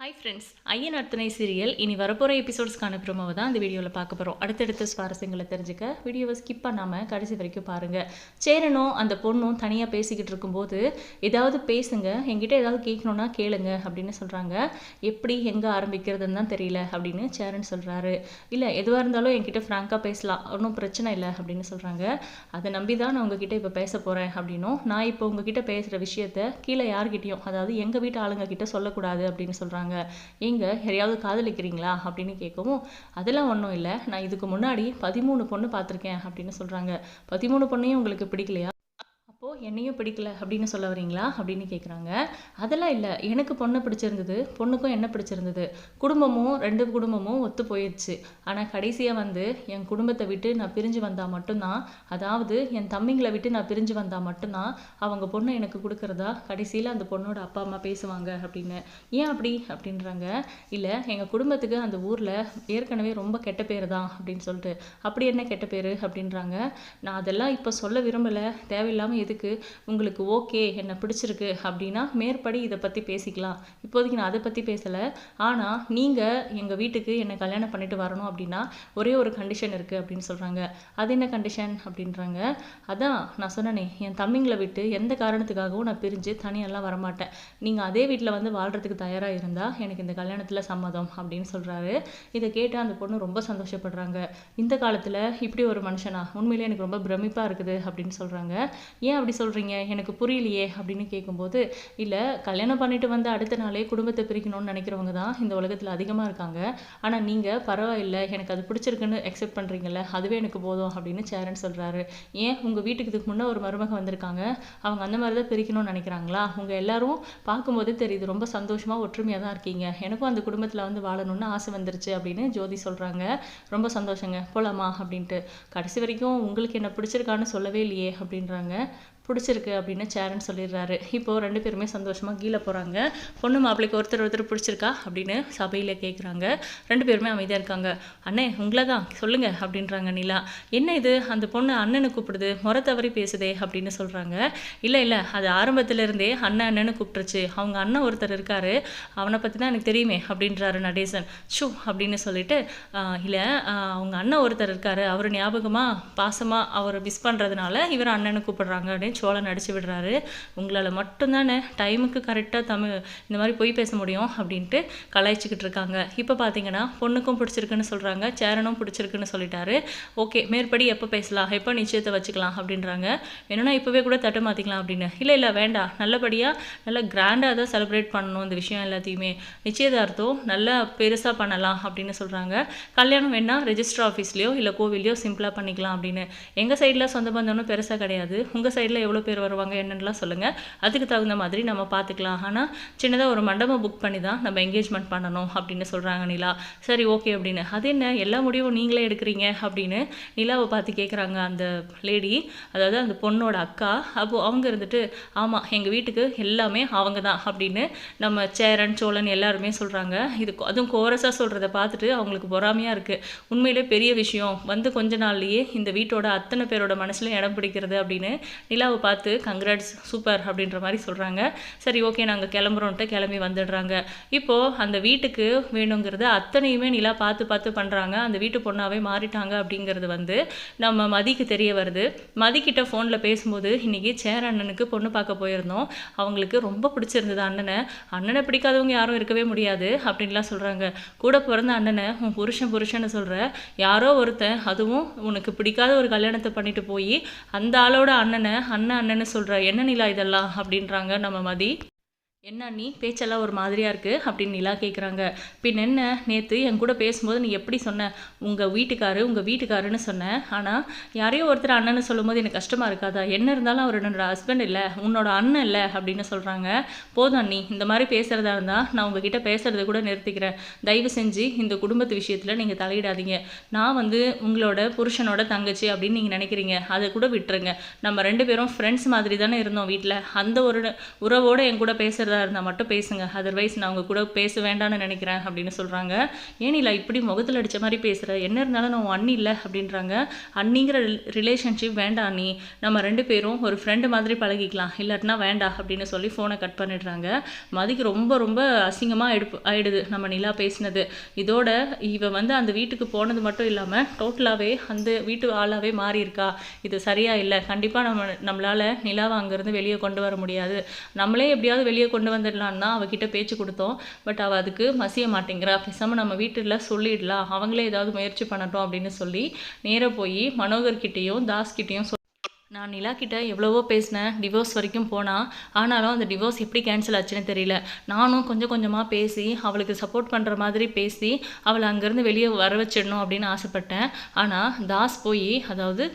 Hi friends ஐயன் அர்த்தனை serial இனி வரப்போகிற எபிசோட்ஸ்க்கான ப்ரோமோவை தான் இந்த வீடியோவில் பார்க்க போகிறோம் அடுத்தடுத்த சுவாரஸ்யங்களை தெரிஞ்சுக்க வீடியோவை ஸ்கிப் பண்ணாமல் கடைசி வரைக்கும் பாருங்கள் சேரனும் அந்த பொண்ணும் தனியாக பேசிக்கிட்டு இருக்கும்போது ஏதாவது பேசுங்க எங்கிட்ட ஏதாவது கேட்கணுன்னா கேளுங்க அப்படின்னு சொல்கிறாங்க எப்படி எங்கே ஆரம்பிக்கிறதுன்னு தான் தெரியல அப்படின்னு சேரன் சொல்கிறாரு இல்லை எதுவாக இருந்தாலும் என்கிட்ட ஃப்ராங்காக பேசலாம். ஒன்றும் பிரச்சனை இல்லை அப்படின்னு சொல்கிறாங்க அதை நம்பி தான் நான் உங்ககிட்ட இப்போ பேச போகிறேன் அப்படின்னும். நான் இப்போ உங்ககிட்ட பேசுகிற விஷயத்த கீழே யார்கிட்டையும் அதாவது எங்கள் வீட்டு ஆளுங்க கிட்ட சொல்லக்கூடாது அப்படின்னு சொல்கிறாங்க ஏங்க யாரையாவது காதலிக்கிறீங்களா? அப்படின்னு கேட்கவும் அதெல்லாம் ஒன்றும் இல்லை. நான் இதுக்கு முன்னாடி பதிமூணு பொண்ணு பார்த்துருக்கேன் அப்படின்னு சொல்கிறாங்க பதிமூணு பொண்ணையும் உங்களுக்கு பிடிக்கலையா? என்னையும் பிடிக்கல அப்படின்னு சொல்ல வரீங்களா அப்படின்னு கேட்குறாங்க அதெல்லாம் இல்லை எனக்கு பொண்ணை பிடிச்சிருந்தது பொண்ணுக்கும் என்ன பிடிச்சிருந்தது? குடும்பமும் ரெண்டு குடும்பமும் ஒத்து போயிடுச்சு ஆனால் கடைசியாக வந்து என் குடும்பத்தை விட்டு நான் பிரிஞ்சு வந்தால் மட்டும்தான் அதாவது என் தம்பிங்களை விட்டு நான் பிரிஞ்சு வந்தால் மட்டும்தான் அவங்க பொண்ணை எனக்கு கொடுக்குறதா கடைசியில் அந்த பொண்ணோட அப்பா அம்மா பேசுவாங்க அப்படின்னு. ஏன் அப்படி? அப்படின்றாங்க. இல்லை எங்கள் குடும்பத்துக்கு அந்த ஊரில் ஏற்கனவே ரொம்ப கெட்ட பேர் தான் அப்படின்னு சொல்லிட்டு. அப்படி என்ன கெட்ட பேர்? அப்படின்றாங்க. நான் அதெல்லாம் இப்போ சொல்ல விரும்பலை. தேவையில்லாமல் எதுக்கு? உங்களுக்கு ஓகே என்னை பிடிச்சிருக்கு அப்படின்னா மேற்படி இதை பற்றி பேசிக்கலாம். இப்போதைக்கு நான் அதை பற்றி பேசலை. ஆனால் நீங்கள் எங்கள் வீட்டுக்கு என்னை கல்யாணம் பண்ணிட்டு வரணும் அப்படின்னா ஒரே ஒரு கண்டிஷன் இருக்குது அப்படின்னு சொல்கிறாங்க அது என்ன கண்டிஷன் அப்படின்றாங்க. அதான் நான் சொன்னனே என் தம்பிங்களை விட்டு எந்த காரணத்துக்காகவும் நான் பிரிஞ்சு தனியெல்லாம் வரமாட்டேன். நீங்கள் அதே வீட்டில் வந்து வாழ்கிறதுக்கு தயாராக இருந்தால் எனக்கு இந்த கல்யாணத்தில் சம்மதம் அப்படின்னு சொல்கிறாரு இதை கேட்டு அந்த பொண்ணு ரொம்ப சந்தோஷப்படுறாங்க. இந்த காலத்தில் இப்படி ஒரு மனுஷனா? உண்மையிலே எனக்கு ரொம்ப பிரமிப்பாக இருக்குது அப்படின்னு சொல்கிறாங்க ஏன் அப்படி சொல்கிறீங்க எனக்கு புரியலையே அப்படின்னு கேட்கும்போது இல்லை கல்யாணம் பண்ணிட்டு வந்து அடுத்த நாளே குடும்பத்தை பிரிக்கணும்னு நினைக்கிறவங்க தான் இந்த உலகத்தில் அதிகமாக இருக்காங்க. ஆனால் நீங்கள் பரவாயில்லை எனக்கு அது பிடிச்சிருக்குன்னு அக்செப்ட் பண்ணுறீங்கல்ல அதுவே எனக்கு போதும் அப்படின்னு சேரன் சொல்கிறாரு ஏன்? உங்கள் வீட்டுக்கு இதுக்கு முன்னே ஒரு மருமக வந்திருக்காங்க. அவங்க அந்த மாதிரி தான் பிரிக்கணும்னு நினைக்கிறாங்களா? உங்கள் எல்லாரும் பார்க்கும்போதே தெரியுது ரொம்ப சந்தோஷமாக ஒற்றுமையாக தான் இருக்கீங்க. எனக்கும் அந்த குடும்பத்தில் வந்து வாழணும்னு ஆசை வந்துருச்சு அப்படின்னு ஜோதி சொல்கிறாங்க ரொம்ப சந்தோஷங்க. போலாமா? அப்படின்ட்டு. கடைசி வரைக்கும் உங்களுக்கு என்ன பிடிச்சிருக்கான்னு சொல்லவே இல்லையே அப்படின்றாங்க. பிடிச்சிருக்கு அப்படின்னு சேரன் சொல்லிடுறாரு. இப்போது ரெண்டு பேருமே சந்தோஷமாக கீழே போகிறாங்க பொண்ணு மாப்பிள்ளைக்கு ஒருத்தர் ஒருத்தர் பிடிச்சிருக்கா அப்படின்னு சபையில் கேட்குறாங்க ரெண்டு பேருமே அமைதியாக இருக்காங்க. அண்ணே உங்களை தான் சொல்லுங்கள் அப்படின்றாங்க நிலா. என்ன இது? அந்த பொண்ணு அண்ணனை கூப்பிடுது. முறை தவறி பேசுதே அப்படின்னு சொல்கிறாங்க இல்லை இல்லை அது ஆரம்பத்துல இருந்தே அண்ணன் அண்ணன்னு கூப்பிட்டுருச்சு. அவங்க அண்ணன் ஒருத்தர் இருக்காரு. அவனை பற்றி தான் எனக்கு தெரியுமே அப்படின்றாரு நடேசன். ஷூ அப்படின்னு சொல்லிட்டு இல்லை அவங்க அண்ணன் ஒருத்தர் இருக்காரு. அவர் ஞாபகமாக பாசமாக அவரை மிஸ் பண்ணுறதுனால இவர் அண்ணனை கூப்பிடுறாங்க அப்படின்னு சோழன் அடிச்சு விடுறாரு. உங்களால் மட்டும்தானே டைமுக்கு கரெக்டாக தமிழ் இந்த மாதிரி பொய் பேச முடியும் அப்படின்ட்டு கலாய்ச்சிக்கிட்டு இருக்காங்க. இப்போ பார்த்தீங்கன்னா பொண்ணுக்கும் பிடிச்சிருக்குன்னு சொல்கிறாங்க சேரனும் பிடிச்சிருக்குன்னு சொல்லிட்டாரு. ஓகே மேற்படி எப்போ பேசலாம் எப்போ நிச்சயத்தை வச்சுக்கலாம் அப்படின்றாங்க. வேணும்னா இப்போவே கூட தட்டு மாற்றிக்கலாம் அப்படின்னு. இல்லை இல்லை வேண்டாம் நல்லபடியாக நல்லா கிராண்டாக தான் செலிப்ரேட் பண்ணணும் இந்த விஷயம் எல்லாத்தையுமே. நிச்சயதார்த்தம் நல்லா பெருசாக பண்ணலாம் அப்படின்னு சொல்கிறாங்க கல்யாணம் வேணால் ரெஜிஸ்டர் ஆஃபீஸ்லேயோ இல்லை கோவிலையோ சிம்பிளாக பண்ணிக்கலாம் அப்படின்னு. எங்கள் சைடில் சொந்த பந்தம்னு பெருசாக கிடையாது. உங்கள் சைடில் எவ்வளோ பேர் வருவாங்க என்னென்னலாம் சொல்லுங்கள் அதுக்கு தகுந்த மாதிரி நம்ம பார்த்துக்கலாம் ஆனால் சின்னதாக ஒரு மண்டபம் புக் பண்ணி தான் நம்ம என்கேஜ்மெண்ட் பண்ணணும் அப்படின்னு சொல்கிறாங்க நிலா. சரி ஓகே அப்படின்னு. அது என்ன? எல்லா முடிவும் நீங்களே எடுக்கிறீங்க அப்படின்னு நிலாவை பார்த்து கேட்குறாங்க அந்த லேடி அதாவது அந்த பொண்ணோட அக்கா. அப்போது அவங்க இருந்துட்டு ஆமாம் எங்கள் வீட்டுக்கு எல்லாமே அவங்க தான் அப்படின்னு நம்ம சேரன் சோழன் எல்லாருமே சொல்கிறாங்க இது அதுவும் கோரஸாக சொல்கிறத பார்த்துட்டு அவங்களுக்கு பொறாமையாக இருக்குது உண்மையிலே பெரிய விஷயம். வந்து கொஞ்ச நாள்லேயே இந்த வீட்டோட அத்தனை பேரோட மனசில் இடம் பிடிக்கிறது அப்படின்னு நிலாவை பார்த்து கங்க்ராட்ஸ் சூப்பர் அப்படின்ற மாதிரி சொல்கிறாங்க சரி ஓகே நாங்கள் கிளம்புறோன்ட்டு கிளம்பி வந்துடுறாங்க. இப்போது அந்த வீட்டுக்கு வேணுங்கிறது அத்தனையுமே நிலா பார்த்து பார்த்து பண்ணுறாங்க அந்த வீட்டு பொண்ணாகவே மாறிட்டாங்க அப்படிங்கிறது வந்து நம்ம மதிக்கு தெரிய வருது. மதிக்கிட்ட ஃபோனில் பேசும்போது இன்றைக்கி சேர் அண்ணனுக்கு பொண்ணு பார்க்க போயிருந்தோம். அவங்களுக்கு ரொம்ப பிடிச்சிருந்தது அண்ணனை. அண்ணனை பிடிக்காதவங்க யாரும் இருக்கவே முடியாது அப்படின்லாம் சொல்கிறாங்க கூட பிறந்த அண்ணனை உன் புருஷன் புருஷன்னு சொல்கிற யாரோ ஒருத்தன் அதுவும் உனக்கு பிடிக்காத ஒரு கல்யாணத்தை பண்ணிட்டு போய் அந்த ஆளோட அண்ணனை அண்ணன் அண்ணன்னு சொல்கிற என்ன நிலா இதெல்லாம்? அப்படின்றாங்க நம்ம மதி. என்ன நீ? பேச்செல்லாம் ஒரு மாதிரியாக இருக்குது அப்படின்னு நிலா கேட்குறாங்க பின் என்ன? நேற்று என் கூட பேசும்போது நீ எப்படி சொன்ன? உங்கள் வீட்டுக்காரு உங்கள் வீட்டுக்காருன்னு சொன்னேன் ஆனால் யாரையோ ஒருத்தர் அண்ணன்னு சொல்லும்போது எனக்கு கஷ்டமாக இருக்காதா? என்ன இருந்தாலும் அவர் என்னோட ஹஸ்பண்ட் இல்லை உன்னோட அண்ணன் இல்லை அப்படின்னு சொல்கிறாங்க போதும் அண்ணி இந்த மாதிரி பேசுகிறதா இருந்தால் நான் உங்ககிட்ட பேசுகிறத கூட நிறுத்திக்கிறேன். தயவு செஞ்சு இந்த குடும்பத்து விஷயத்தில் நீங்கள் தலையிடாதீங்க. நான் வந்து உங்களோட புருஷனோட தங்கச்சி அப்படின்னு நீங்கள் நினைக்கிறீங்க. அதை கூட விட்டுருங்க. நம்ம ரெண்டு பேரும் ஃப்ரெண்ட்ஸ் மாதிரி தானே இருந்தோம் வீட்டில் அந்த ஒரு உறவோடு என் கூட பேசுகிறதா பேசுகிறதா இருந்தால் மட்டும் பேசுங்க. அதர்வைஸ் நான் உங்கள் கூட பேச வேண்டாம்னு நினைக்கிறேன் அப்படின்னு சொல்கிறாங்க ஏன் இல்லை இப்படி முகத்தில் அடித்த மாதிரி பேசுகிற என்ன இருந்தாலும் நான் அண்ணி இல்லை அப்படின்றாங்க. அண்ணிங்கிற ரிலேஷன்ஷிப் வேண்டாம் நீ நம்ம ரெண்டு பேரும் ஒரு ஃப்ரெண்டு மாதிரி பழகிக்கலாம். இல்லாட்டினா வேண்டாம் அப்படின்னு சொல்லி ஃபோனை கட் பண்ணிடுறாங்க. மதிக்கு ரொம்ப ரொம்ப அசிங்கமாக எடுப்பு ஆயிடுது நம்ம நிலா பேசினது. இதோட இவ வந்து அந்த வீட்டுக்கு போனது மட்டும் இல்லாமல் டோட்டலாகவே அந்த வீட்டு ஆளாகவே மாறி இருக்கா இது சரியா இல்லை. கண்டிப்பாக நம்ம நம்மளால் நிலாவை அங்கேருந்து வெளியே கொண்டு வர முடியாது. நம்மளே எப்படியாவது வெளியே கொண்டு வந்துடலான்னு தான் அவகிட்ட பேச்சு கொடுத்தோம். பட் அவள் அதுக்கு மசிய மாட்டேங்கிறா. பேசாமல் நம்ம வீட்டில் சொல்லிடலாம். அவங்களே ஏதாவது முயற்சி பண்ணட்டும் அப்படின்னு சொல்லி நேராக போய் மனோகர்கிட்டேயும் தாஸ்கிட்டேயும் நான் நிலா கிட்ட எவ்வளவோ பேசினேன் டிவோர்ஸ் வரைக்கும் போனால் ஆனாலும் அந்த டிவோர்ஸ் எப்படி கேன்சல் ஆச்சுன்னு தெரியல. நானும் கொஞ்சம் கொஞ்சமாக பேசி அவளுக்கு சப்போர்ட் பண்ணுற மாதிரி பேசி அவளை அங்கேருந்து வெளியே வர வச்சிடணும் அப்படின்னு ஆசைப்பட்டேன். ஆனால் தாஸ் போய் அதாவது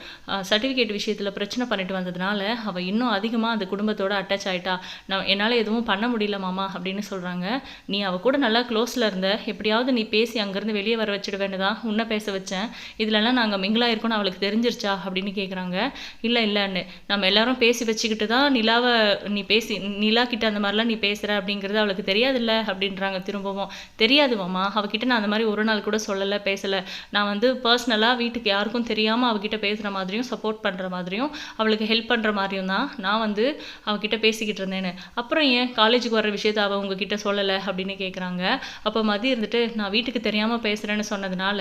சர்டிஃபிகேட் விஷயத்தில் பிரச்சனை பண்ணிட்டு வந்ததுனால அவள் இன்னும் அதிகமாக அந்த குடும்பத்தோடு அட்டாச் ஆயிட்டா. நான் என்னால் எதுவும் பண்ண முடியல மாமா அப்படின்னு சொல்கிறாங்க நீ அவள் கூட நல்லா க்ளோஸில் இருந்த. எப்படியாவது நீ பேசி அங்கேருந்து வெளியே வர வச்சிடுவேன்னு தான் உன்னை பேச வச்சேன். இதுலலாம் நாங்கள் மிங்கிளாக இருக்கோம்னு அவளுக்கு தெரிஞ்சிருச்சா அப்படின்னு கேட்குறாங்க இல்லை இல்லைன்னு நம்ம எல்லாரும் பேசி வச்சுக்கிட்டு தான் நிலாவை நீ பேசி நிலா கிட்ட அந்த மாதிரிலாம் நீ பேசுகிற அப்படிங்கிறது அவளுக்கு தெரியாதுல்ல அப்படின்றாங்க திரும்பவும். தெரியாதுவாம்மா அவகிட்ட நான் அந்த மாதிரி ஒரு நாள் கூட சொல்லலை பேசலை. நான் வந்து பர்சனலாக வீட்டுக்கு யாருக்கும் தெரியாமல் அவகிட்ட பேசுகிற மாதிரியும் சப்போர்ட் பண்ணுற மாதிரியும் அவளுக்கு ஹெல்ப் பண்ணுற மாதிரியும் தான் நான் வந்து அவகிட்ட பேசிக்கிட்டு இருந்தேன்னு அப்புறம் ஏன் காலேஜுக்கு வர விஷயத்த அவள் உங்ககிட்ட சொல்லலை அப்படின்னு கேட்குறாங்க அப்போ மதி இருந்துட்டு நான் வீட்டுக்கு தெரியாமல் பேசுகிறேன்னு சொன்னதுனால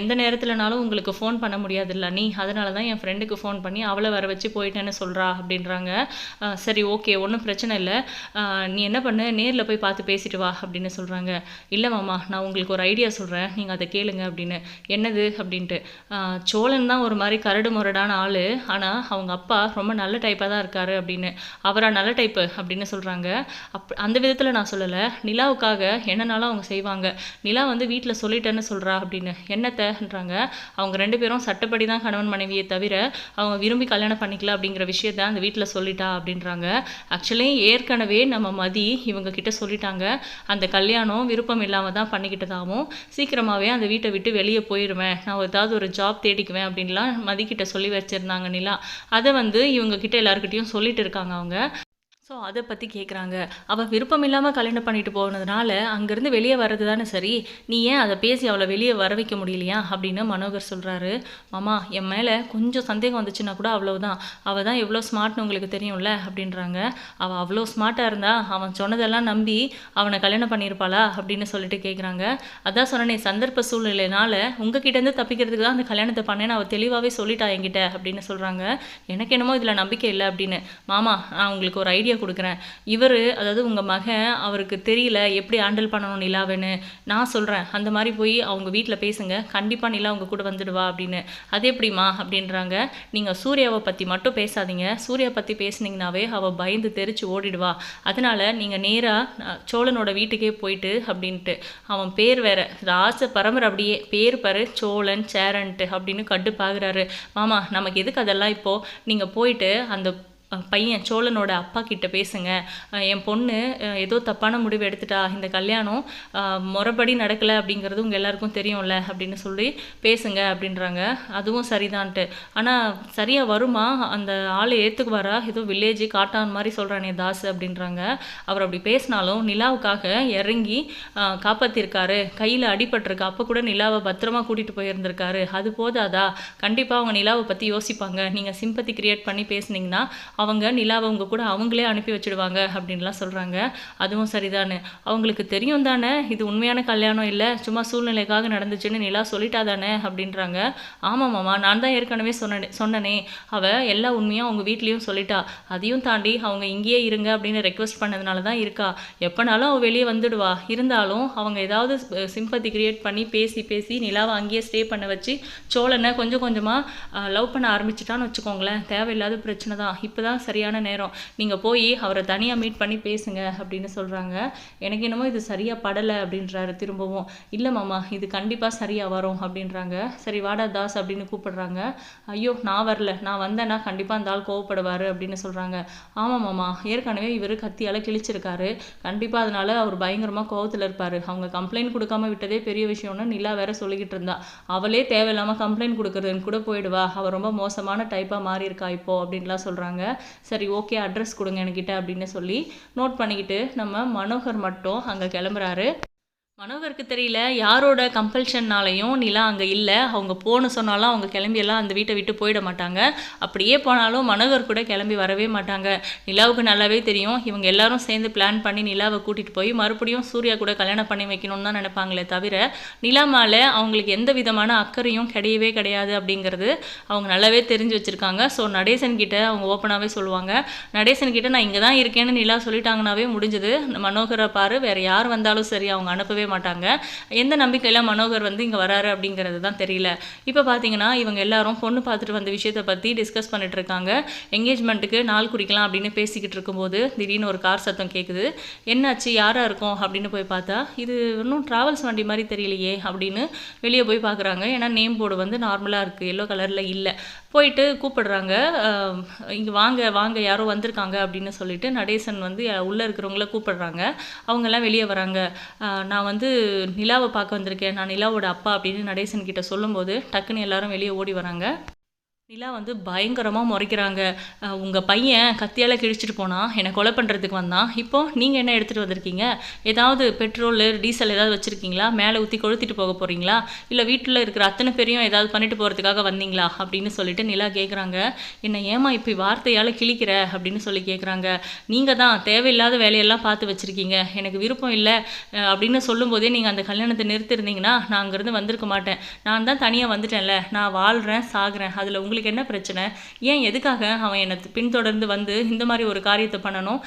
எந்த நேரத்துலனாலும் உங்களுக்கு ஃபோன் பண்ண முடியாதுல்ல நீ. அதனால தான் என் ஃப்ரெண்டுக்கு ஃபோன் பண்ணி அவளை வர வச்சு போயிட்டேன்னு சொல்கிறா அப்படின்றாங்க. சரி ஓகே ஒன்றும் பிரச்சனை இல்லை. நீ என்ன பண்ணு? நேரில் போய் பார்த்து பேசிட்டு வா அப்படின்னு சொல்கிறாங்க இல்லை மாமா நான் உங்களுக்கு ஒரு ஐடியா சொல்கிறேன் நீங்கள் அதை கேளுங்க அப்படின்னு. என்னது? அப்படின்ட்டு. சோழன் தான் ஒரு மாதிரி கரடு முரடான ஆள். ஆனால் அவங்க அப்பா ரொம்ப நல்ல டைப்பாக தான் இருக்காரு அப்படின்னு. அவரா நல்ல டைப்பு அப்படின்னு சொல்கிறாங்க அப் அந்த விதத்தில் நான் சொல்லலை. நிலாவுக்காக என்னனாலும் அவங்க செய்வாங்க. நிலா வந்து வீட்டில் சொல்லிட்டேன்னு சொல்கிறா அப்படின்னு. என்னத்தன்றாங்க அவங்க ரெண்டு பேரும் சட்டப்படி தான் கணவன் மனைவியை தவிர அவங்க விரும்பி கல்யாணம் பண்ணிக்கல அப்படிங்கிற விஷயத்த அந்த வீட்டில் சொல்லிட்டா அப்படின்றாங்க. ஆக்சுவலி ஏற்கனவே நம்ம மதி இவங்க கிட்ட சொல்லிட்டாங்க. அந்த கல்யாணம் விருப்பம் இல்லாமல் தான் பண்ணிக்கிட்டதாகவும் சீக்கிரமாகவே அந்த வீட்டை விட்டு வெளியே போயிடுவேன் நான் ஏதாவது ஒரு ஜாப் தேடிக்குவேன் அப்படின்லாம் மதிக்கிட்ட சொல்லி வச்சுருந்தாங்க நிலா. அதை வந்து இவங்க கிட்ட எல்லாருக்கிட்டையும் சொல்லிட்டு இருக்காங்க அவங்க. ஸோ அதை பற்றி கேட்குறாங்க அவள் விருப்பம் இல்லாமல் கல்யாணம் பண்ணிட்டு போனதுனால அங்கேருந்து வெளியே வர்றது தானே சரி. நீ ஏன் அதை பேசி அவளை வெளியே வர வைக்க முடியலையா? அப்படின்னு மனோகர் சொல்கிறாரு மாமா என் மேலே கொஞ்சம் சந்தேகம் வந்துச்சுன்னா கூட அவ்வளவுதான். அவள் தான் எவ்வளோ ஸ்மார்ட்னு உங்களுக்கு தெரியும்ல? அப்படின்றாங்க. அவள் அவ்வளோ ஸ்மார்ட்டாக இருந்தா அவன் சொன்னதெல்லாம் நம்பி அவனை கல்யாணம் பண்ணியிருப்பாளா? அப்படின்னு சொல்லிட்டு கேட்குறாங்க அதான் சொன்னனே சந்தர்ப்ப சூழ்நிலைனால உங்ககிட்டேருந்து தப்பிக்கிறதுக்கு தான் அந்த கல்யாணத்தை பண்ணேன்னு அவள் தெளிவாகவே சொல்லிட்டா என்கிட்ட அப்படின்னு சொல்கிறாங்க எனக்கு என்னமோ இதில் நம்பிக்கை இல்லை அப்படின்னு. மாமா நான் உங்களுக்கு ஒரு ஐடியா கொடுக்குறேன். இவர் அதாவது உங்கள் மகன் அவருக்கு தெரியல எப்படி ஹேண்டில் பண்ணணும் நிலாவேன்னு நான் சொல்கிறேன் அந்த மாதிரி போய் அவங்க வீட்டில் பேசுங்க. கண்டிப்பாக நிலா உங்கள் கூட வந்துடுவா அப்படின்னு. அது எப்படிம்மா அப்படின்றாங்க. நீங்கள் சூர்யாவை பற்றி மட்டும் பேசாதீங்க. சூர்யா பற்றி பேசுனீங்கனாவே அவள் பயந்து தெரிச்சு ஓடிடுவா. அதனால் நீங்கள் நேராக சோழனோட வீட்டுக்கே போயிட்டு அப்படின்ட்டு. அவன் பேர் வேற ராச பரம்பரை அப்படியே. பேர் பாரு சோழன் சேரன்ட்டு அப்படின்னு கடுப்பாகிறாரு மாமா நமக்கு எதுக்கு அதெல்லாம் இப்போது நீங்கள் போயிட்டு அந்த பையன் சோழனோட அப்பா கிட்ட பேசுங்க. என் பொண்ணு ஏதோ தப்பான முடிவு எடுத்துட்டா இந்த கல்யாணம் முறைப்படி நடக்கலை அப்படிங்கிறது உங்கள் எல்லாருக்கும் தெரியும்ல அப்படின்னு சொல்லி பேசுங்க அப்படின்றாங்க. அதுவும் சரிதான்ட்டு. ஆனால் சரியாக வருமா? அந்த ஆள் ஏற்றுக்குவாரா ஏதோ வில்லேஜ் காட்டான் மாதிரி சொல்கிறானே தாஸ் அப்படின்றாங்க. அவர் அப்படி பேசினாலும் நிலாவுக்காக இறங்கி காப்பாற்றிருக்காரு கையில் அடிபட்டிருக்கு. அப்போ கூட நிலாவை பத்திரமா கூட்டிகிட்டு போயிருந்திருக்காரு. அது போதாதா? கண்டிப்பாக அவங்க நிலாவை பற்றி யோசிப்பாங்க. நீங்கள் சிம்பத்தி கிரியேட் பண்ணி பேசுனீங்கன்னா அவங்க நிலாவை அவங்க கூட அவங்களே அனுப்பி வச்சிடுவாங்க அப்படின்லாம் சொல்கிறாங்க அதுவும் சரிதானே அவங்களுக்கு தெரியும் தானே இது உண்மையான கல்யாணம் இல்லை சும்மா சூழ்நிலைக்காக நடந்துச்சுன்னு நிலா சொல்லிட்டா தானே அப்படின்றாங்க. ஆமாம் மாமா நான் தான் ஏற்கனவே சொன்னனே சொன்னனே. அவள் எல்லா உண்மையும் அவங்க வீட்லேயும் சொல்லிட்டா. அதையும் தாண்டி அவங்க இங்கேயே இருங்க அப்படின்னு ரெக்வஸ்ட் பண்ணதுனால தான் இருக்கா. எப்போனாலும் அவள் வெளியே வந்துடுவா. இருந்தாலும் அவங்க ஏதாவது சிம்பத்தி கிரியேட் பண்ணி பேசி பேசி நிலாவை அங்கேயே ஸ்டே பண்ண வச்சு சோழனை கொஞ்சம் கொஞ்சமாக லவ் பண்ண ஆரம்பிச்சிட்டான்னு வச்சுக்கோங்களேன். தேவையில்லாத பிரச்சனை தான். இப்போ தான் சரியான நேரம். நீங்கள் போய் அவரை தனியாக மீட் பண்ணி பேசுங்க அப்படின்னு சொல்கிறாங்க எனக்கு என்னமோ இது சரியாக படலை அப்படின்றாரு திரும்பவும். இல்லை மாமா இது கண்டிப்பாக சரியாக வரும் அப்படின்றாங்க. சரி வாடா தாஸ் அப்படின்னு கூப்பிடுறாங்க. ஐயோ நான் வரல. நான் வந்தேன்னா கண்டிப்பாக அந்த ஆள் கோவப்படுவார் அப்படின்னு சொல்கிறாங்க ஆமாம் மாமா ஏற்கனவே இவர் கத்தியால் கிழிச்சிருக்காரு. கண்டிப்பாக அதனால் அவர் பயங்கரமாக கோவத்தில் இருப்பார். அவங்க கம்ப்ளைண்ட் கொடுக்காம விட்டதே பெரிய விஷயம்னு நிலா வேற சொல்லிக்கிட்டு இருந்தா. அவளே தேவையில்லாமல் கம்ப்ளைண்ட் கொடுக்குறதுன்னு கூட போயிடுவா. அவள் ரொம்ப மோசமான டைப்பாக மாறி இருக்கா இப்போ அப்படின்லாம் சொல்கிறாங்க சரி ஓகே அட்ரஸ் கொடுங்க என்கிட்ட அப்படின்னு சொல்லி நோட் பண்ணிக்கிட்டு நம்ம மனோகர் மட்டும் அங்கே கிளம்புறாரு. மனோகருக்கு தெரியல யாரோட கம்பல்ஷன்னாலையும் நிலா அங்கே இல்லை. அவங்க போகணும் சொன்னாலும் அவங்க கிளம்பியெல்லாம் அந்த வீட்டை விட்டு போயிட மாட்டாங்க. அப்படியே போனாலும் மனோகர் கூட கிளம்பி வரவே மாட்டாங்க. நிலாவுக்கு நல்லாவே தெரியும். இவங்க எல்லாரும் சேர்ந்து பிளான் பண்ணி நிலாவை கூட்டிகிட்டு போய் மறுபடியும் சூர்யா கூட கல்யாணம் பண்ணி வைக்கணும்னு தான் நினைப்பாங்களே தவிர நிலா மேலே அவங்களுக்கு எந்த விதமான அக்கறையும் கிடையவே கிடையாது அப்படிங்கிறது அவங்க நல்லாவே தெரிஞ்சு வச்சுருக்காங்க. ஸோ நடேசன் கிட்ட அவங்க ஓப்பனாகவே சொல்லுவாங்க. நடேசன் கிட்ட நான் இங்கே தான் இருக்கேன்னு நிலா சொல்லிட்டாங்கனாவே முடிஞ்சது. மனோகரை பாரு. வேறு யார் வந்தாலும் சரி அவங்க அனுப்பவே மாட்டாங்க. எந்த நம்பிக்கையில் மனோகர் வந்து இங்கே வராரு அப்படிங்கிறது தான் தெரியல. இப்போ பார்த்தீங்கன்னா இவங்க எல்லாரும் பொண்ணு பார்த்துட்டு வந்த விஷயத்தை பற்றி டிஸ்கஸ் பண்ணிட்டு இருக்காங்க. என்கேஜ்மெண்ட்டுக்கு நாள் குறிக்கலாம் அப்படின்னு பேசிக்கிட்டு இருக்கும்போது திடீர்னு ஒரு கார் சத்தம் கேட்குது என்னாச்சு? யாராக இருக்கும்? அப்படின்னு போய் பார்த்தா இது இன்னும் ட்ராவல்ஸ் வண்டி மாதிரி தெரியலையே அப்படின்னு வெளியே போய் பார்க்குறாங்க ஏன்னா நேம் போர்டு வந்து நார்மலாக இருக்குது எல்லோ கலரில் இல்லை. போயிட்டு கூப்பிடுறாங்க. இங்கே வாங்க வாங்க யாரோ வந்திருக்காங்க அப்படின்னு சொல்லிட்டு நடேசன் வந்து உள்ளே இருக்கிறவங்கள கூப்பிடுறாங்க. அவங்கெல்லாம் வெளியே வராங்க. நான் வந்து நிலாவை பார்க்க வந்திருக்கேன். நான் நிலாவோட அப்பா அப்படின்னு நடேசன் கிட்ட சொல்லும்போது டக்குன்னு எல்லாரும் வெளியே ஓடி வராங்க. நிலா வந்து பயங்கரமாக முறைக்கிறாங்க. உங்கள் பையன் கத்தியால் கிழிச்சிட்டு போனான் என்னை கொலை பண்ணுறதுக்கு வந்தான். இப்போ நீங்கள் என்ன எடுத்துகிட்டு வந்திருக்கீங்க? ஏதாவது பெட்ரோல் டீசல் ஏதாவது வச்சுருக்கீங்களா? மேலே ஊற்றி கொளுத்திட்டு போக போகிறீங்களா இல்லை வீட்டில் இருக்கிற அத்தனை பேரையும் ஏதாவது பண்ணிட்டு போகிறதுக்காக வந்தீங்களா? அப்படின்னு சொல்லிட்டு நிலா கேட்குறாங்க என்னை ஏமா இப்போ வார்த்தையால் கிழிக்கிற? அப்படின்னு சொல்லி கேட்குறாங்க நீங்கள் தான் தேவையில்லாத வேலையெல்லாம் பார்த்து வச்சுருக்கீங்க. எனக்கு விருப்பம் இல்லை. அப்படின்னு சொல்லும்போதே நீங்கள் அந்த கல்யாணத்தை நிறுத்திருந்தீங்கன்னா நான் அங்கேருந்து வந்திருக்க மாட்டேன். நான் தான் தனியாக வந்துட்டேன்ல. நான் வாழ்கிறேன் சாகுறேன். அதில் உங்களுக்கு என்ன பிரச்சனை? ஏன் எதுக்காக அவன் என்னை பின்தொடர்ந்து வந்து இந்த மாதிரி ஒரு காரியத்தை பண்ணணும்?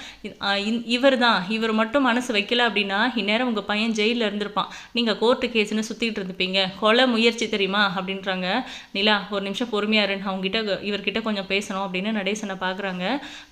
இவர் தான் இவர் மட்டும் மனசு வைக்கல அப்படின்னா இந்நேரம் உங்கள் பையன் ஜெயிலில் இருந்திருப்பான். நீங்கள் கோர்ட்டு கேஸ்னு சுற்றிட்டு இருந்துப்பீங்க கொலை முயற்சி தெரியுமா? அப்படின்றாங்க. நிலா ஒரு நிமிஷம் பொறுமையாக இருந்து அவங்ககிட்ட இவர்கிட்ட கொஞ்சம் பேசணும் அப்படின்னு நடேசனை பார்க்குறாங்க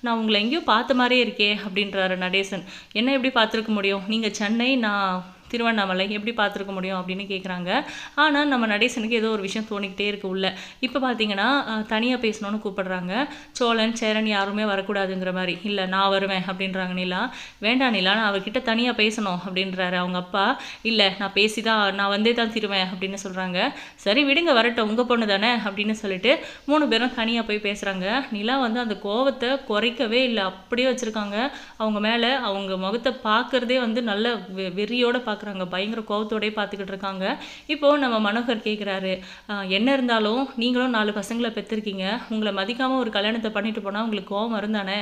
நான் உங்களை எங்கேயோ பார்த்த மாதிரியே இருக்கே அப்படின்றாரு நடேசன். என்ன எப்படி பார்த்துருக்க முடியும்? நீங்கள் சென்னை நான் திருவண்ணாமலை எப்படி பார்த்துருக்க முடியும் அப்படின்னு கேட்குறாங்க ஆனால் நம்ம நடேசனுக்கு ஏதோ ஒரு விஷயம் தோணிக்கிட்டே இருக்கு உள்ள. இப்போ பார்த்தீங்கன்னா தனியாக பேசணும்னு கூப்பிடுறாங்க. சோழன் சேரன் யாருமே வரக்கூடாதுங்கிற மாதிரி. இல்லை நான் வருவேன் அப்படின்றாங்க நிலா. வேண்டாம் நிலா நான் அவர்கிட்ட தனியாக பேசணும் அப்படின்றாரு அவங்க அப்பா. இல்லை நான் பேசி தான் நான் வந்தே தான் திருவேன் அப்படின்னு சொல்கிறாங்க சரி விடுங்க வரட்டும் உங்கள் பொண்ணு தானே அப்படின்னு சொல்லிட்டு மூணு பேரும் தனியாக போய் பேசுகிறாங்க நிலா வந்து அந்த கோவத்தை குறைக்கவே இல்லை. அப்படியே வச்சுருக்காங்க. அவங்க மேலே அவங்க முகத்தை பார்க்குறதே வந்து நல்ல வெ- பார்க்க பார்க்குறாங்க பயங்கர கோவத்தோடயே பார்த்துக்கிட்டு இருக்காங்க. இப்போது நம்ம மனோகர் கேட்குறாரு என்ன இருந்தாலும் நீங்களும் நாலு பசங்களை பெற்றிருக்கீங்க உங்களை மதிக்காமல் ஒரு கல்யாணத்தை பண்ணிட்டு போனால் உங்களுக்கு கோவம் இருந்தானே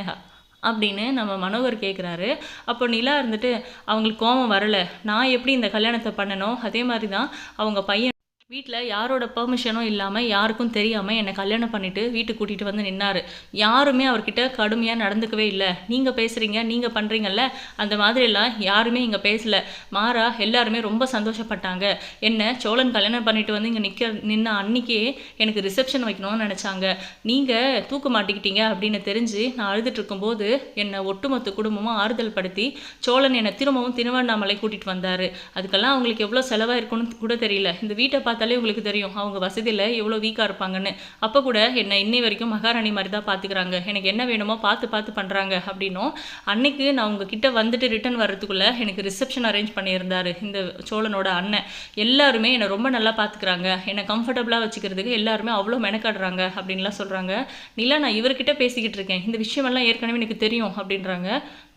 அப்படின்னு நம்ம மனோகர் கேட்குறாரு அப்போ நிலா இருந்துட்டு அவங்களுக்கு கோவம் வரல. நான் எப்படி இந்த கல்யாணத்தை பண்ணனோ அதே மாதிரி தான் அவங்க பையன் வீட்டில் யாரோட பெர்மிஷனும் இல்லாமல் யாருக்கும் தெரியாமல் என்னை கல்யாணம் பண்ணிவிட்டு வீட்டுக்கு கூட்டிகிட்டு வந்து நின்னார். யாருமே அவர்கிட்ட கடுமையாக நடந்துக்கவே இல்லை. நீங்கள் பேசுகிறீங்க நீங்கள் பண்ணுறீங்கல்ல அந்த மாதிரிலாம் யாருமே இங்கே பேசல. மாறா எல்லாருமே ரொம்ப சந்தோஷப்பட்டாங்க. என்ன சோழன் கல்யாணம் பண்ணிட்டு வந்து இங்கே நிற்க நின்ன அன்னைக்கே எனக்கு ரிசப்ஷன் வைக்கணும்னு நினச்சாங்க. நீங்கள் தூக்க மாட்டிக்கிட்டீங்க அப்படின்னு தெரிஞ்சு நான் அழுதுட்டு இருக்கும்போது என்னை ஒட்டுமொத்த குடும்பமும் ஆறுதல் படுத்தி சோழன் என்னை திரும்பவும் திருவண்ணாமலை கூட்டிகிட்டு வந்தார். அதுக்கெல்லாம் அவங்களுக்கு எவ்வளோ செலவாக இருக்கணும்னு கூட தெரியல. இந்த வீட்டை பார்த்தாலே உங்களுக்கு தெரியும். அவங்க வசதியில் எவ்வளோ வீக்காக இருப்பாங்கன்னு. அப்போ கூட என்னை இன்னை வரைக்கும் மகாராணி மாதிரி தான் பார்த்துக்கிறாங்க எனக்கு என்ன வேணுமோ பார்த்து பார்த்து பண்ணுறாங்க அப்படின்னும். அன்னைக்கு நான் உங்ககிட்ட வந்துட்டு ரிட்டர்ன் வர்றதுக்குள்ளே எனக்கு ரிசப்ஷன் அரேஞ்ச் பண்ணியிருந்தாரு இந்த சோழனோட அண்ணன். எல்லாருமே என்னை ரொம்ப நல்லா பார்த்துக்கிறாங்க என்னை கம்ஃபர்டபுளாக வச்சுக்கிறதுக்கு எல்லாருமே அவ்வளோ மெனக்காடுறாங்க அப்படின்லாம் சொல்கிறாங்க நிலா நான் இவர்கிட்ட பேசிக்கிட்டு இருக்கேன். இந்த விஷயமெல்லாம் ஏற்கனவே எனக்கு தெரியும் அப்படின்றாங்க.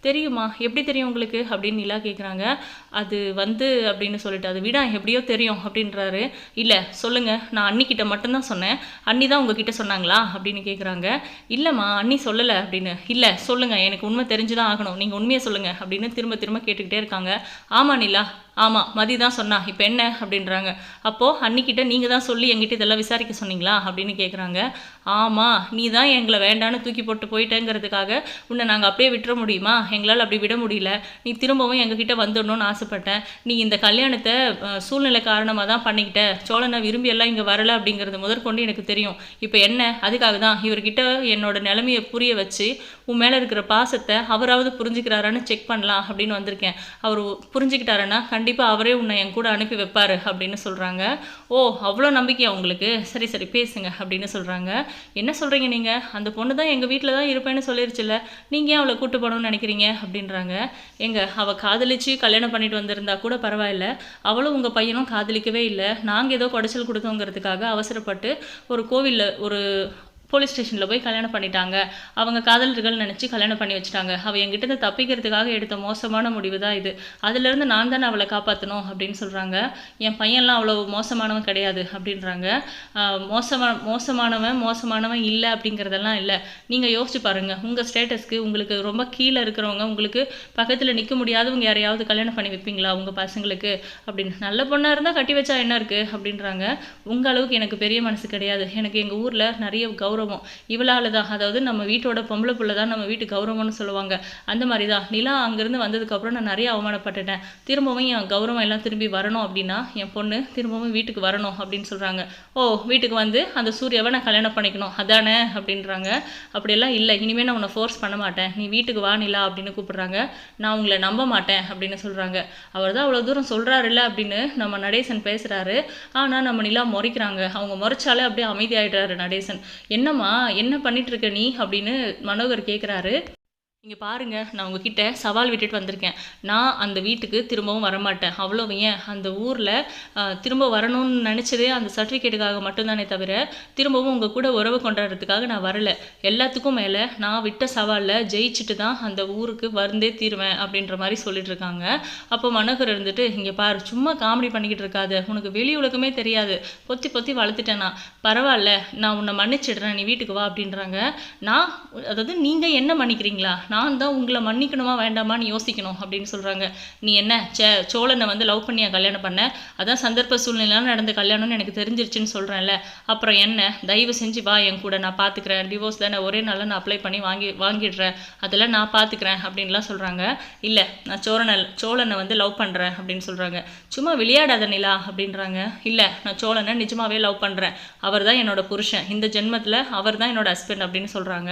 தெரியுமா? எப்படி தெரியும் உங்களுக்கு? அப்படின்னு நிலா கேட்குறாங்க அது வந்து அப்படின்னு சொல்லிட்டு அது விடா எப்படியோ தெரியும் அப்படின்றாரு. இல்லை சொல்லுங்கள் நான் அன்னிக்கிட்ட மட்டும்தான் சொன்னேன். அண்ணி தான் உங்ககிட்ட சொன்னாங்களா? அப்படின்னு கேட்குறாங்க இல்லைம்மா அன்னி சொல்லலை அப்படின்னு. இல்லை சொல்லுங்கள் எனக்கு உண்மை தெரிஞ்சு தான் ஆகணும். நீங்கள் உண்மையை சொல்லுங்கள் அப்படின்னு திரும்ப திரும்ப கேட்டுக்கிட்டே இருக்காங்க. ஆமாம் நிலா. ஆமாம் மதி தான் சொன்னா இப்போ என்ன? அப்படின்றாங்க. அப்போது அன்னிக்கிட்ட நீங்கள் தான் சொல்லி எங்கிட்ட இதெல்லாம் விசாரிக்க சொன்னீங்களா? அப்படின்னு கேட்குறாங்க ஆமாம் நீ தான் எங்களை வேண்டான்னு தூக்கி போட்டு போயிட்டேங்கிறதுக்காக உன்னை நாங்கள் அப்படியே விட்டுற முடியுமா? எங்களால் அப்படி விட முடியல. நீ திரும்பவும் எங்ககிட்ட வந்துடணும்னு ஆசைப்பட்டேன். நீ இந்த கல்யாணத்தை சூழ்நிலை காரணமாக தான் பண்ணிக்கிட்ட. சோழனை விரும்பி எல்லாம் இங்கே வரலை அப்படிங்கிறது முதற்கொண்டு எனக்கு தெரியும். இப்போ என்ன? அதுக்காக தான் இவர்கிட்ட என்னோட நிலைமையை புரிய வச்சு உன் மேலே இருக்கிற பாசத்தை அவராவது புரிஞ்சுக்கிறாரான்னு செக் பண்ணலாம் அப்படின்னு வந்திருக்கேன். அவர் புரிஞ்சுக்கிட்டாருன்னா கண்டிப்பாக அவரே உன்னை என் கூட அனுப்பி வைப்பாரு அப்படின்னு சொல்கிறாங்க ஓ அவ்வளோ நம்பிக்கையா உங்களுக்கு? சரி சரி பேசுங்க அப்படின்னு சொல்கிறாங்க என்ன சொல்கிறீங்க நீங்கள் அந்த பொண்ணு தான் எங்கள் வீட்டில் தான் இருப்பேன்னு சொல்லிருச்சுல்ல. நீங்கள் ஏன் அவளை கூட்டு போகணும்னு நினைக்கிறீங்க? அப்படின்றாங்க. எங்கள் அவள் காதலிச்சு கல்யாணம் பண்ணிட்டு வந்திருந்தா கூட பரவாயில்ல. அவளும் உங்கள் பையனும் காதலிக்கவே இல்லை. நாங்கள் ஏதோ குடைச்சல் கொடுத்தோங்கிறதுக்காக அவசரப்பட்டு ஒரு கோவிலில் ஒரு போலீஸ் ஸ்டேஷனில் போய் கல்யாணம் பண்ணிட்டாங்க. அவங்க காதலர்கள் நினச்சி கல்யாணம் பண்ணி வச்சுட்டாங்க. அவள் என்கிட்ட தப்பிக்கிறதுக்காக எடுத்த மோசமான முடிவு தான் இது. அதுலேருந்து நான் தானே அவளை காப்பாற்றணும் அப்படின்னு சொல்கிறாங்க என் பையன்லாம் அவ்வளோ மோசமானவன் கிடையாது அப்படின்றாங்க. மோசமான மோசமா மோசமானவன் மோசமானவன் இல்லை அப்படிங்கிறதெல்லாம் இல்லை. நீங்கள் யோசிச்சு பாருங்கள் உங்கள் ஸ்டேட்டஸ்க்கு உங்களுக்கு ரொம்ப கீழே இருக்கிறவங்க உங்களுக்கு பக்கத்தில் நிற்க முடியாதவங்க யாரையாவது கல்யாணம் பண்ணி வைப்பீங்களா உங்கள் பசங்களுக்கு? அப்படின்னு. நல்ல பொண்ணாக இருந்தால் கட்டி வச்சா என்ன இருக்குது அப்படின்றாங்க. உங்கள் அளவுக்கு எனக்கு பெரிய மனசு கிடையாது. எனக்கு எங்கள் ஊரில் நிறைய கௌரவம் இவளால் தான் அதாவது நம்ம வீட்டோட பொம்பளை பிள்ளை தான் நம்ம வீட்டு கௌரவம்னு சொல்லுவாங்க. அந்த மாதிரி தான் நிலா அங்கேருந்து வந்ததுக்கப்புறம் நான் நிறைய அவமானப்பட்டுட்டேன். திரும்பவும் என் கௌரவம் எல்லாம் திரும்பி வரணும் அப்படின்னா என் பொண்ணு திரும்பவும் வீட்டுக்கு வரணும் அப்படின்னு சொல்கிறாங்க ஓ வீட்டுக்கு வந்து அந்த சூர்யாவை நான் கல்யாணம் பண்ணிக்கணும். அதானே? அப்படின்றாங்க. அப்படியெல்லாம் இல்லை. இனிமேல் நான் உன்னை ஃபோர்ஸ் பண்ண மாட்டேன். நீ வீட்டுக்கு வா நிலா அப்படின்னு கூப்பிடுறாங்க. நான் உங்களை நம்ப மாட்டேன் அப்படின்னு சொல்கிறாங்க அவர் தான் அவ்வளோ தூரம் சொல்கிறாருல்ல அப்படின்னு நம்ம நடேசன் பேசுகிறாரு ஆனால் நம்ம நிலா முறைக்கிறாங்க. அவங்க முறைச்சாலே அப்படியே அமைதியாகிடுறாரு நடேசன். என்ன என்னம்மா என்ன பண்ணிட்டு இருக்க நீ? அப்படின்னு மனோகர் கேட்குறாரு இங்கே பாருங்க நான் உங்ககிட்ட சவால் விட்டுட்டு வந்திருக்கேன். நான் அந்த வீட்டுக்கு திரும்பவும் வரமாட்டேன். அவ்வளோ ஏன்? அந்த ஊரில் திரும்ப வரணும்னு நினச்சதே அந்த சர்டிஃபிகேட்டுக்காக மட்டும்தானே தவிர திரும்பவும் உங்கள் கூட உறவு கொண்டாடுறதுக்காக நான் வரல. எல்லாத்துக்கும் மேலே நான் விட்ட சவாலில் ஜெயிச்சுட்டு தான் அந்த ஊருக்கு வந்தே தீருவேன் அப்படின்ற மாதிரி சொல்லிட்டு இருக்காங்க. அப்போ மனோகர் இருந்துட்டு இங்கே பாரு சும்மா காமெடி பண்ணிக்கிட்டு இருக்காது. உனக்கு வெளி உலகமே தெரியாது. பொத்தி பொத்தி வளர்த்துட்டேன் நான். பரவாயில்ல நான் உன்னை மன்னிச்சிடுறேன். நீ வீட்டுக்கு வா அப்படின்றாங்க. நான் அதாவது நீங்கள் என்ன மன்னிக்கிறீங்களா? நான் தான் உங்களை மன்னிக்கணுமா வேண்டாமான்னு யோசிக்கணும் அப்படின்னு சொல்கிறாங்க நீ என்ன சே சோழனை வந்து லவ் பண்ணியா கல்யாணம் பண்ண? அதான் சந்தர்ப்ப சூழ்நிலைலாம் நடந்த கல்யாணம்னு எனக்கு தெரிஞ்சிருச்சுன்னு சொல்கிறேன்ல அப்புறம் என்ன தயவு செஞ்சு வா என் கூட நான் பார்த்துக்கிறேன் டிவோர்ஸ் தானே ஒரே நாளில் நான் அப்ளை பண்ணி வாங்கி வாங்கிடுறேன். அதெல்லாம் நான் பார்த்துக்கிறேன் அப்படின்லாம் சொல்கிறாங்க இல்லை நான் சோழனை சோழனை வந்து லவ் பண்ணுறேன் அப்படின்னு சொல்கிறாங்க சும்மா விளையாடாத நிலா அப்படின்றாங்க. இல்லை நான் சோழனை நிஜமாகவே லவ் பண்ணுறேன் அவர் தான் என்னோட புருஷன். இந்த ஜென்மத்தில் அவர் தான் என்னோட ஹஸ்பண்ட் அப்படின்னு சொல்கிறாங்க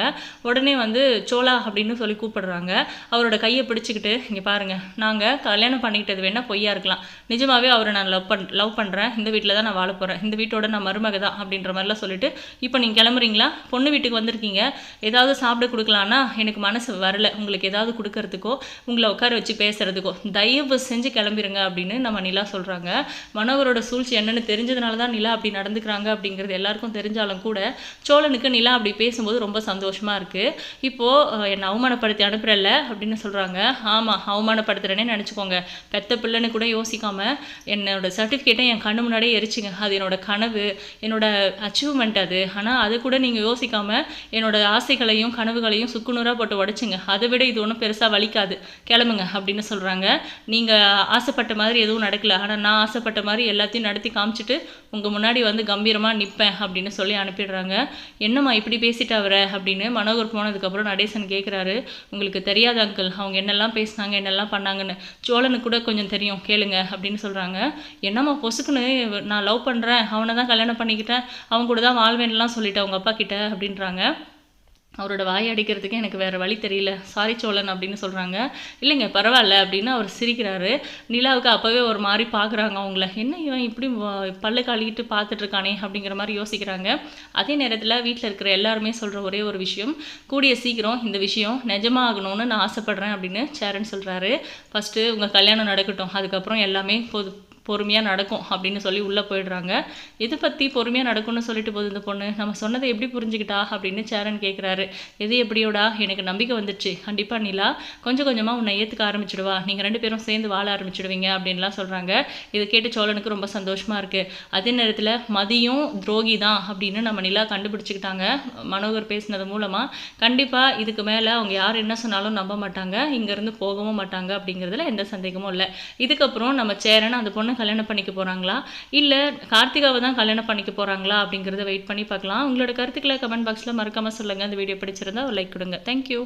உடனே வந்து சோழா அப்படின்னு சொல்லி கூப்பிடுறாங்க. அவரோட கையை பிடிச்சிக்கிட்டு இங்கே பாருங்க நாங்கள் கல்யாணம் பண்ணிக்கிட்டது வேணால் பொய்யா இருக்கலாம். நிஜமாவே அவரை நான் லவ் பண் லவ் பண்ணுறேன் இந்த வீட்டில் தான் நான் வாழ போகிறேன் இந்த வீட்டோட நான் மருமக தான் அப்படின்ற மாதிரிலாம் சொல்லிட்டு இப்போ நீங்கள் கிளம்புறீங்களா? பொண்ணு வீட்டுக்கு வந்திருக்கீங்க. ஏதாவது சாப்பிட கொடுக்கலான்னா எனக்கு மனசு வரல. உங்களுக்கு ஏதாவது கொடுக்கறதுக்கோ உங்களை உட்கார வச்சு பேசுகிறதுக்கோ தயவு செஞ்சு கிளம்பிருங்க அப்படின்னு நம்ம நிலா சொல்கிறாங்க மனோகரோட சூழ்ச்சி என்னன்னு தெரிஞ்சதுனால தான் நிலா அப்படி நடந்துக்கிறாங்க அப்படிங்கிறது எல்லாருக்கும் தெரிஞ்சாலும் கூட சோழனுக்கு நிலா அப்படி பேசும்போது ரொம்ப சந்தோஷமாக இருக்கு. இப்போ என்னை அவமான அவமானப்படுத்தி அனுப்புறல்ல அப்படின்னு சொல்கிறாங்க ஆமாம் அவமானப்படுத்துகிறேனே நினச்சிக்கோங்க. பெத்த பிள்ளைன்னு கூட யோசிக்காமல் என்னோடய சர்டிஃபிகேட்டை என் கண்ணு முன்னாடியே எரிச்சிங்க. அது என்னோட கனவு என்னோட அச்சீவ்மெண்ட் அது. ஆனால் அது கூட நீங்கள் யோசிக்காமல் என்னோடய ஆசைகளையும் கனவுகளையும் சுக்குநூறாக போட்டு உடைச்சிங்க. அதை விட இது ஒன்றும் பெருசாக வலிக்காது. கிளம்புங்க அப்படின்னு சொல்கிறாங்க நீங்கள் ஆசைப்பட்ட மாதிரி எதுவும் நடக்கல. ஆனால் நான் ஆசைப்பட்ட மாதிரி எல்லாத்தையும் நடத்தி காமிச்சிட்டு உங்கள் முன்னாடி வந்து கம்பீரமாக நிற்பேன் அப்படின்னு சொல்லி அனுப்பிடுறாங்க. என்னம்மா இப்படி பேசிட்டு அவரை அப்படின்னு மனோகர் போனதுக்கப்புறம் நடேசன் கேட்குறாரு உங்களுக்கு தெரியாத அங்கிள் அவங்க என்னெல்லாம் பேசுனாங்க என்னெல்லாம் பண்ணாங்கன்னு சோழனுக்கு கூட கொஞ்சம் தெரியும் கேளுங்க அப்படின்னு சொல்கிறாங்க என்னம்மா பொசுக்குன்னு நான் லவ் பண்ணுறேன் அவனை தான் கல்யாணம் பண்ணிக்கிட்டேன் அவன் கூட தான் வாழ்வேன்லாம் சொல்லிட்டேன் அவங்க அப்பா கிட்ட அப்படின்றாங்க. அவரோட வாய் அடிக்கிறதுக்கு எனக்கு வேறு வழி தெரியல. சாரி சோழன் அப்படின்னு சொல்கிறாங்க இல்லைங்க பரவாயில்ல அப்படின்னு அவர் சிரிக்கிறாரு. நிலாவுக்கு அப்போவே ஒரு மாதிரி பார்க்குறாங்க அவங்கள. என்ன இவன் இப்படி பல்லு காலிக்கிட்டு பார்த்துட்ருக்கானே அப்படிங்கிற மாதிரி யோசிக்கிறாங்க. அதே நேரத்தில் வீட்டில் இருக்கிற எல்லாருமே சொல்கிற ஒரே ஒரு விஷயம். கூடிய சீக்கிரம் இந்த விஷயம் நிஜமாகணும்னு நான் ஆசைப்படுறேன் அப்படின்னு சேரன் சொல்கிறாரு ஃபஸ்ட்டு உங்கள் கல்யாணம் நடக்கட்டும். அதுக்கப்புறம் எல்லாமே பொது பொறுமையாக நடக்கும் அப்படின்னு சொல்லி உள்ளே போயிடுறாங்க. இதை பற்றி பொறுமையாக நடக்கும்னு சொல்லிட்டு போகுது இந்த பொண்ணு? நம்ம சொன்னதை எப்படி புரிஞ்சுக்கிட்டா அப்படின்னு சேரன் கேட்குறாரு எது எப்படியோடா? எனக்கு நம்பிக்கை வந்துடுச்சு. கண்டிப்பாக நிலா கொஞ்சம் கொஞ்சமாக உன்னை ஏற்றுக்க ஆரம்பிச்சிடுவா. நீங்கள் ரெண்டு பேரும் சேர்ந்து வாழ ஆரம்பிச்சிடுவீங்க அப்படின்லாம் சொல்கிறாங்க இதை கேட்டு சோழனுக்கு ரொம்ப சந்தோஷமாக இருக்குது அதே நேரத்தில் மதியும் துரோகி தான் அப்படின்னு நம்ம நிலா கண்டுபிடிச்சிக்கிட்டாங்க. மனோகர் பேசினது மூலமாக கண்டிப்பாக இதுக்கு மேலே அவங்க யார் என்ன சொன்னாலும் நம்ப மாட்டாங்க. இங்கேருந்து போகவும் மாட்டாங்க அப்படிங்கிறதுல எந்த சந்தேகமும் இல்லை. இதுக்கப்புறம் நம்ம சேரன் அந்த பொண்ணு கல்யாணம் பண்ணிக்க போகிறாங்களா இல்லை கார்த்திகாவை தான் கல்யாணம் பண்ணிக்க போகிறாங்களா அப்படிங்கிறத வெயிட் பண்ணி பார்க்கலாம். உங்களோட கருத்துக்களை கமெண்ட் பாக்ஸில் மறக்காமல் சொல்லுங்கள் அந்த வீடியோ பிடிச்சிருந்தா ஒரு லைக் கொடுங்க. தேங்க்யூ